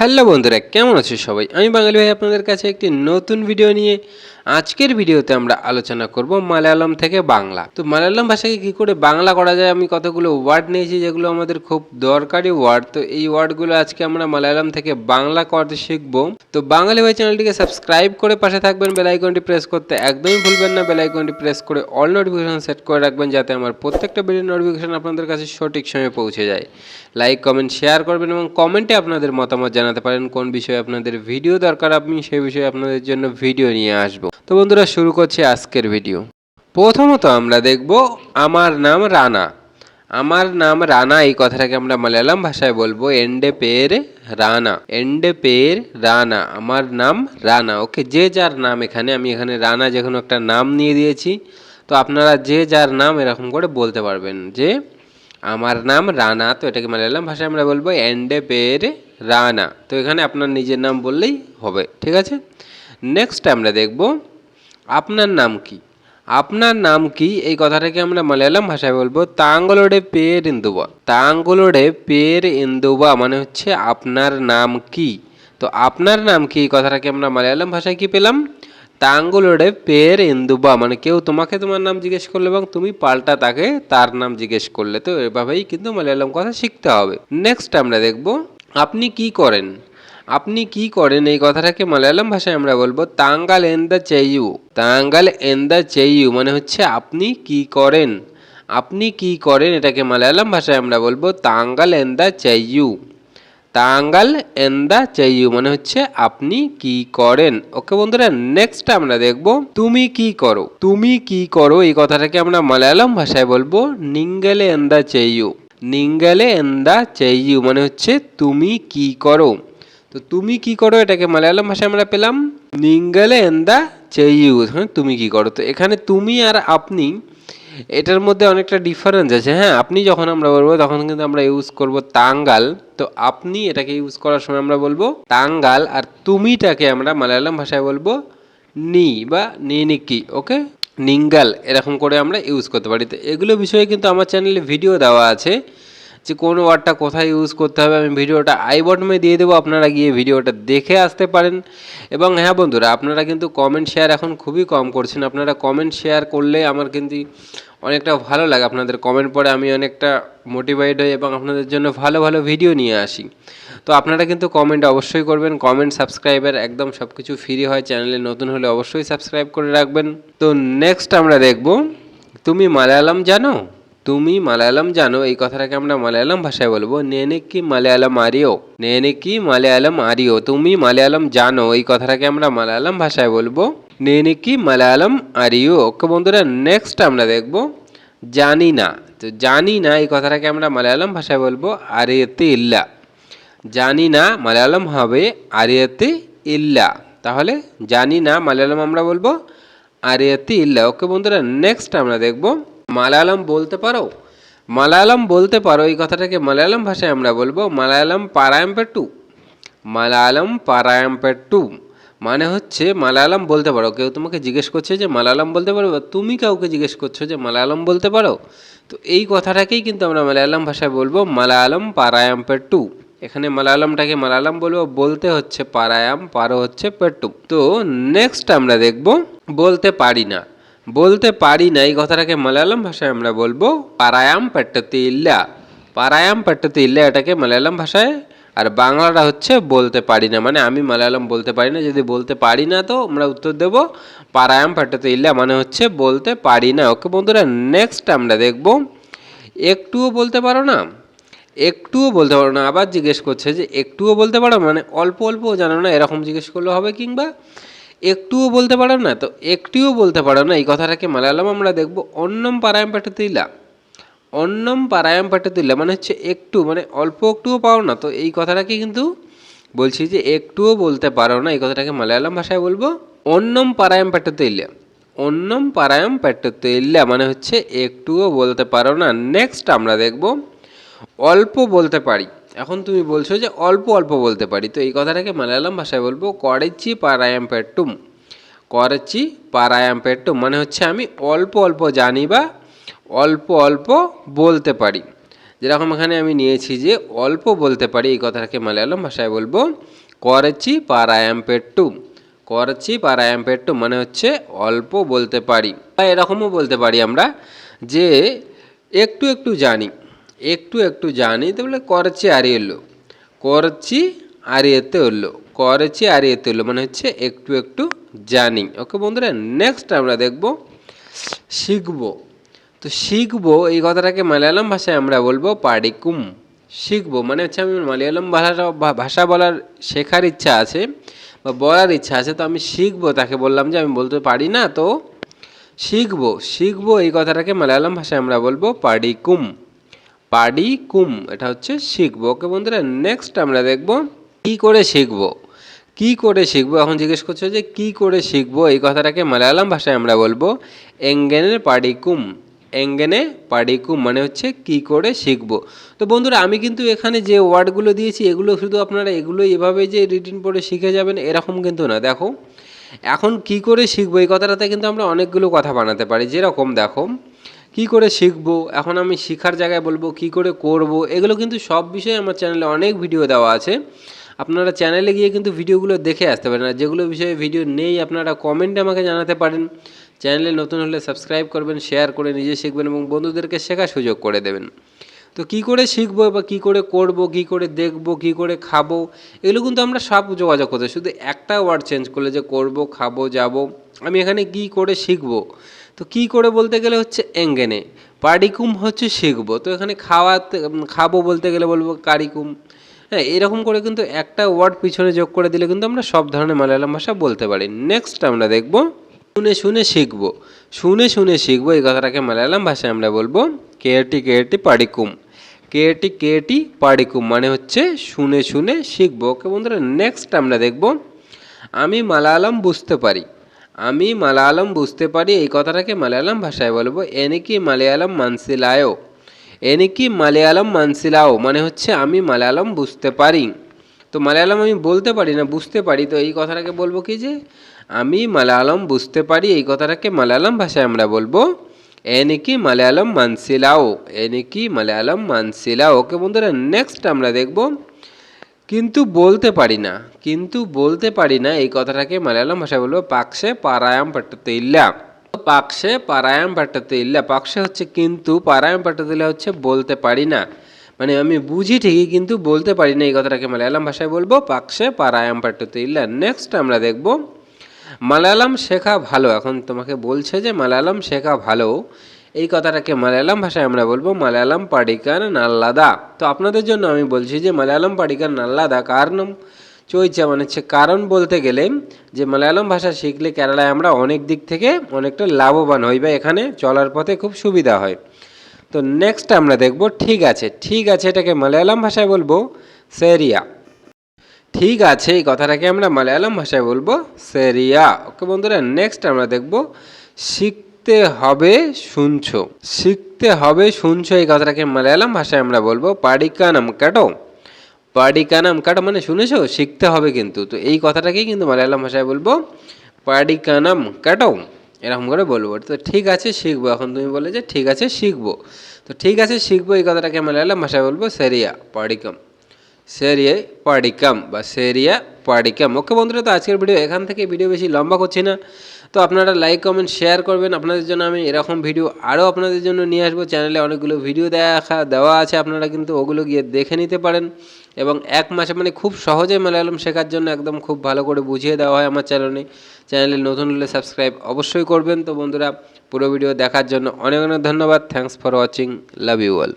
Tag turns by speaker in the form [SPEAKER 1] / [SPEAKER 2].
[SPEAKER 1] Hello বন্ধুরা, কেমন আছো সবাই? আমি বাঙালি ভাই আপনাদের কাছে একটি নতুন ভিডিও নিয়ে আজকের ভিডিওতে আমরা আলোচনা করব মালায়ালাম থেকে বাংলা। তো মালায়ালাম ভাষাকে কি করে বাংলা করা যায়? আমি কতগুলো ওয়ার্ড নিয়েছি যেগুলো আমাদের খুব দরকারি ওয়ার্ড তো এই ওয়ার্ডগুলো আজকে আমরা মালায়ালাম থেকে বাংলা করতে শিখব। তো বাঙালি ভাই চ্যানেলটিকে সাবস্ক্রাইব করে পাশে থাকবেন বেল আইকনটি প্রেস করতে একদমই ভুলবেন না। বেল আইকনটি প্রেস করে অল নোটিফিকেশন সেট করে রাখবেন যাতে আমার প্রত্যেকটা ভিডিও নোটিফিকেশন আপনাদের কাছে সঠিক সময়ে পৌঁছে যায়। লাইক কমেন্ট শেয়ার করবেন এবং কমেন্টে আপনাদের মতামত জানাতে পারেন কোন বিষয়ে আপনাদের ভিডিও দরকার। আমি সেই বিষয়ে আপনাদের জন্য ভিডিও নিয়ে আসব। তো বন্ধুরা, শুরু করছি আজকের ভিডিও। প্রথমত আমরা দেখব আমার নাম রানা। আমার নাম রানা, এই কথাটাকে আমরা মালায়ালাম ভাষায় বলব এন্ডে পের রানা। এন্ডে পের রানা, আমার নাম রানা। ওকে, যে যার নাম এখানে, আমি এখানে রানা যে কোনো একটা নাম নিয়ে দিয়েছি। তো আপনারা যে যার নাম এরকম করে বলতে পারবেন যে, আমার নাম রানা। তো এটাকে মালায়ালাম ভাষায় আমরা বলব এন্ডে পের রানা। তো এখানে আপনার নিজের নাম বললেই হবে, ঠিক আছে? নেক্সট আমরা দেখব, আপনার নাম কি? আপনার নাম কি? এই কথাটাকে আমরা মালায়ালাম ভাষায় বলব তাঙ্গলোডে পের ইন্দুবা। তাঙ্গলোডে পের ইন্দুবা মানে হচ্ছে আপনার নাম কি? তো আপনার নাম কি? এই কথাটাকে আমরা মালায়ালাম ভাষায় কি পেলাম? তাঙ্গুলোডে পের ইন্দুবা মানে কেউ তোমাকে তোমার নাম জিজ্ঞেস করল এবং তুমি পাল্টা তাকে তার নাম জিজ্ঞেস করলে। তো এভাবেই কিন্তু মালায়ালাম কথা শিখতে হবে। নেক্সট আমরা দেখব আপনি কি করেন? আপনি কি করেন? এই কথাটাকে মালায়ালাম ভাষায় আমরা বলব তাঙ্গাল এন দ্য চেইউ তাঙ্গাল এন দ্য চেইউ মানে হচ্ছে আপনি কি করেন? আপনি কি করেন? এটাকে মালায়ালাম ভাষায় আমরা বলব তাঙ্গাল এন দ্য চেইউ তাঙ্গাল এন দ্য চেইউ মানে হচ্ছে আপনি কি করেন? ওকে বন্ধুরা নেক্সট আমরা দেখব তুমি কি করো। তুমি কি করো? এই কথাটাকে আমরা মালায়ালাম ভাষায় বলব নিঙ্গেলে এন দ্য চেইউ নিঙ্গেলে এন দ্য চেইউ মানে হচ্ছে তুমি কি করো? তো তুমি কি করো এটাকে মালায়ালাম ভাষায় আমরা পেলাম, নিঙ্গেলে এন দ্য চেইউ হ্যাঁ তুমি কি করো? তো এখানে তুমি আর আপনি, এটার মধ্যে অনেকটা ডিফারেন্স আছে। হ্যাঁ আপনি যখন আমরা বলব, তখন কিন্তু আমরা ইউজ করব তাঙ্গাল। তো আপনি এটাকে ইউজ করার সময় আমরা বলব তাঙ্গাল, আর তুমিটাকে আমরা মালায়ালাম ভাষায় বলব নি বা নিনিকি ওকে নিঙ্গাল এরকম করে আমরা ইউজ করতে পারি। তো এগুলো বিষয়ে কিন্তু আমার চ্যানেলে ভিডিও দেওয়া আছে যে কোন ওয়ার্ডটা কোথায় ইউজ করতে হবে। আমি ভিডিওটা আই বটমে দিয়ে দেবো, আপনারা গিয়ে ভিডিওটা দেখে আসতে পারেন। এবং হ্যাঁ বন্ধুরা, আপনারা কিন্তু কমেন্ট শেয়ার এখন খুবই কম করছেন। আপনারা কমেন্ট শেয়ার করলে আমার কিন্তু অনেকটা ভালো লাগে। আপনাদের কমেন্ট পড়ে আমি অনেকটা মোটিভেট হই এবং আপনাদের জন্য ভালো ভালো ভিডিও নিয়ে আসি। তো আপনারা কিন্তু কমেন্ট অবশ্যই করবেন। কমেন্ট সাবস্ক্রাইবার একদম সব কিছু ফ্রি হয় চ্যানেলে নতুন হলে অবশ্যই সাবস্ক্রাইব করে রাখবেন। তো নেক্সট আমরা দেখব, তুমি মালায়ালাম জানো? তুমি মালায়ালাম জানো? এই কথাটাকে আমরা মালায়ালাম ভাষায় বলব। নেনে কি মালায়ালাম আরিও? নেনে কি মালায়ালাম আরিও? তুমি মালায়ালাম জানো? এই কথাটাকে আমরা মালায়ালাম ভাষায় বলব। নেনে কি মালায়ালাম আরিও? ওকে বন্ধুরা নেক্সট আমরা দেখব, জানি না। তো জানি না, এই কথাটাকে আমরা মালায়ালাম ভাষায় বলব আরিয়তে ইল্লা। জানি না মালায়ালাম হবে, আরিয়াতে ইল্লা। তাহলে জানি না মালায়ালাম আমরা বলব, আরিয়াতে ইল্লা। ওকে বন্ধুরা নেক্সট আমরা দেখব, মালায়ালাম বলতে পারো? মালায়ালাম বলতে পারো, এই কথাটাকে মালায়ালাম ভাষায় আমরা বলব, মালায়ালাম পারায়াম পেট্টু মালায়ালাম পারায়াম পেট্টু মানে হচ্ছে মালায়ালাম বলতে পারো। কেউ তোমাকে জিজ্ঞেস করছে যে মালায়ালাম বলতে পারো, বা তুমি কাউকে জিজ্ঞেস করছ যে মালায়ালাম বলতে পারো? তো এই কথাটাকেই কিন্তু আমরা মালায়ালাম ভাষায় বলব, মালায়ালাম পারায়াম পেট্টু এখানে মালায়ালামটাকে মালায়ালাম বলব, বলতে হচ্ছে পারায়াম, পারো হচ্ছে পেট্টু। তো নেক্সট আমরা দেখব, বলতে পারি না। বলতে পারি না, এই কথাটাকে মালায়ালাম ভাষায় আমরা বলব পারায়াম পেট্টতে ইল্লা। পারায়াম পেট্টতে ইল্লা এটাকে মালায়ালাম ভাষায়, আর বাংলাটা হচ্ছে বলতে পারি না মানে আমি মালায়ালাম বলতে পারি না, যদি বলতে পারি না তো আমরা উত্তর দেব পারায়াম পেট্টতে ইল্লা মানে হচ্ছে বলতে পারি না। ওকে বন্ধুরা নেক্সট আমরা দেখব, একটুও বলতে পারো না একটুও বলতে পারো না, আবার জিজ্ঞেস করছে যে একটুও বলতে পারো মানে অল্প অল্পও জানো না এরকম জিজ্ঞেস করলে হবে কিংবা একটুও বলতে পারো না, তো একটুও বলতে পারো না, এই কথাটাকে মালায়ালাম আমরা দেখব। অন্নম পারায়াম পেটতিলা অন্নম পারায়াম পেটতিলা মানে হচ্ছে একটু মানে অল্প একটুও পাও না, তো এই কথাটাকে কিন্তু বলছি যে একটুও বলতে পারো না, এই কথাটাকে মালায়ালাম ভাষায় বলব। অন্নম পারায়াম পেটতিলা অন্নম পারায়াম পেটতিলা মানে হচ্ছে একটুও বলতে পারো না। নেক্সট আমরা দেখব অল্প বলতে পারি। এখন তুমি বলছো যে অল্প অল্প বলতে পারি। তো এই কথাটাকে মালায়ালাম ভাষায় বলব করেচি পারায়াম পেট্টুম। করেচি পারায়াম পেট্টুম মানে হচ্ছে আমি অল্প অল্প জানি বা অল্প অল্প বলতে পারি। যেরকম এখানে আমি নিয়েছি যে অল্প বলতে পারি, এই কথাটাকে মালায়ালাম ভাষায় বলব করচি পারায়াম পেট্টু করচি পারায়াম পেট্টু মানে হচ্ছে অল্প বলতে পারি। বা এরকমও বলতে পারি আমরা যে একটু একটু জানি। একটু একটু জানি, তো বলে করচি আরিয়েলো। করচি আরিয়েতে হলো করচি আরিয়েতে হলো মানে হচ্ছে একটু একটু জানি। ওকে বন্ধুরা নেক্সট আমরা দেখব, শিখব। তো শিখব, এই কথাটাকে মালয়ালম ভাষায় আমরা বলব পাডিকুম। শিখব মানে হচ্ছে আমি মালয়ালম ভাষা ভাষা বলার শেখার ইচ্ছা আছে, বা বলার ইচ্ছা আছে, তো আমি শিখব, তাকে বললাম যে আমি বলতে পারি না, তো শিখব শিখব এই কথাটাকে মালয়ালম ভাষায় আমরা বলব পাডিকুম। পাডিকুম এটা হচ্ছে শিখব। ওকে বন্ধুরা নেক্সট আমরা দেখব কি করে শিখব। কি করে শিখব? এখন জিজ্ঞেস করছ যে কি করে শিখব? এই কথাটাকে মালয়ালম ভাষায় আমরা বলব এঙ্গেনে পাডিকুম এঙ্গেনে পাডিকুম মানে হচ্ছে কি করে শিখব। তো বন্ধুরা, আমি কিন্তু এখানে যে ওয়ার্ডগুলো দিয়েছি, এগুলো শুধু আপনারা এগুলো এভাবে যে রিটিন পড়ে শিখে যাবেন, এরকম কিন্তু না। দেখো, এখন কি করে শিখব? এই কথাটাতে কিন্তু আমরা অনেকগুলো কথা বানাতে পারি। যেরকম দেখো কি করে শিখব? এখন আমি শেখার জায়গায় বলব, কি করে করব? এগুলো কিন্তু সব বিষয়ে আমার চ্যানেলে অনেক ভিডিও দেওয়া আছে। আপনারা চ্যানেলে গিয়ে কিন্তু ভিডিওগুলো দেখে আসতে পারেন। আর যেগুলো বিষয়ে ভিডিও নেই, আপনারা কমেন্টে আমাকে জানাতে পারেন। চ্যানেলে নতুন হলে সাবস্ক্রাইব করবেন শেয়ার করে নিজে শিখবেন এবং বন্ধুদেরকে শেখার সুযোগ করে দেবেন। তো কি করে শিখব বা কি করে করব, কি করে দেখব, কি করে খাব, এগুলো কিন্তু আমরা সব যোগাযোগ করতে শুধু একটা ওয়ার্ড চেঞ্জ করলে যে করব, খাব, যাব, আমি এখানে কি করে শিখব? তো কি করে বলতে গেলে হচ্ছে এঙ্গেনে। পারিকুম হচ্ছে শিখব। তো এখানে খাওয়াতে, খাব বলতে গেলে বলব কারিকুম। হ্যাঁ এরকম করে কিন্তু একটা ওয়ার্ড পিছনে যোগ করে দিলে কিন্তু আমরা সব ধরনের মালায়ালাম ভাষা বলতে পারি। নেক্সট আমরা দেখব শুনে শুনে শিখব। শুনে শুনে শিখব, এই কথাটাকে মালায়ালাম ভাষায় আমরা বলব, কেটি কেটি পাডিকুম। কেটি কেটি পাডিকুম মানে হচ্ছে শুনে শুনে শিখব। ওকে বন্ধুরা নেক্সট আমরা দেখব, আমি মালায়ালাম বুঝতে পারি। আমি মালায়ালাম বুঝতে পারি, এই কথাটাকে মালায়ালাম ভাষায় বলব, এনেকি মালায়ালাম মানসিলায়ও এনেকি মালায়ালাম মানসিলাও মানে হচ্ছে আমি মালায়ালাম বুঝতে পারি। তো মালায়ালাম আমি বলতে পারি না, বুঝতে পারি। তো এই কথাটাকে বলব কি যে, আমি মালায়ালাম বুঝতে পারি, এই কথাটাকে মালায়ালাম ভাষায় আমরা বলব এনেকি মালায়ালাম মানসিলাও এনেকি মালায়ালাম মানসিলাও। ওকে বন্ধুরা নেক্সট আমরা দেখব, কিন্তু বলতে পারি না, কিন্তু বলতে পারি না, এই কথাটাকে মালায়ালাম ভাষায় বলব পাকসে পারায়াম পাট্টতে ইল্লা। পাকসে পারায়াম পাট্টতে ইল্লা পাকসে হচ্ছে কিন্তু, পারায়াম পাট্টতে ইল্লা হচ্ছে বলতে পারি না। মানে আমি বুঝি ঠিকই, কিন্তু বলতে পারি না এই কথাটাকে মালায়ালাম ভাষায় বলব। পাকসে পারায়াম পাট্টতে ইল্লা। নেক্সট আমরা দেখব, মালায়ালাম শেখা ভালো। এখন তোমাকে বলছে যে মালায়ালাম শেখা ভালো। এই কথাটাকে মালায়ালাম ভাষায় আমরা বলব মালায়ালাম পাডিকার নাল্লাদা। তো আপনাদের জন্য আমি বলছি যে মালায়ালাম পাডিকার নাল্লাদা কারণ চইচা মানে হচ্ছে কারণ বলতে গেলে যে মালায়ালাম ভাষা শিখলে কেরালায় আমরা অনেক দিক থেকে অনেকটা লাভবান হই বা এখানে চলার পথে খুব সুবিধা হয়। তো নেক্সট আমরা দেখব, ঠিক আছে ঠিক আছে এটাকে মালায়ালাম ভাষায় বলব, সেরিয়া। ঠিক আছে, এই কথাটাকে আমরা মালায়ালাম ভাষায় বলব, সেরিয়া। ওকে বন্ধুরা নেক্সট আমরা দেখব, শিখতে হবে শুনছো। শিখতে হবে শুনছো, এই কথাটাকে মালায়ালাম ভাষায় আমরা বলব পাডিকানাম কাটো। পাডিকানাম কাটো মানে শুনেছো? শিখতে হবে কিন্তু। তো এই কথাটাকেই কিন্তু মালায়ালাম ভাষায় বলব পাডিকানাম কাটো। এরকম করে বলব। তো ঠিক আছে, শিখব। এখন তুমি বলে যে, ঠিক আছে, শিখব। তো ঠিক আছে, শিখব। এই কথাটাকে মালায়ালাম ভাষায় বলব, সেরিয়া পাডিকাম সেরিয়ে পাডিকাম বা সেরিয়া পাডিকাম ওকে বন্ধুরা, তো আজকের ভিডিও এখান থেকে ভিডিও বেশি লম্বা করছি না। তো আপনারা লাইক কমেন্ট শেয়ার করবেন। আপনাদের জন্য আমি এরকম ভিডিও আরও আপনাদের জন্য নিয়ে আসব। চ্যানেলে অনেকগুলো ভিডিও দেখা দেওয়া আছে। আপনারা কিন্তু ওগুলো গিয়ে দেখে নিতে পারেন। এবং এক মাসে মানে খুব সহজে মালায়ালাম শেখার জন্য একদম খুব ভালো করে বুঝিয়ে দেওয়া হয় আমার চ্যানেলে চ্যানেলে নতুন হলে সাবস্ক্রাইব অবশ্যই করবেন। তো বন্ধুরা, পুরো ভিডিও দেখার জন্য অনেক অনেক ধন্যবাদ। Thanks for watching love you all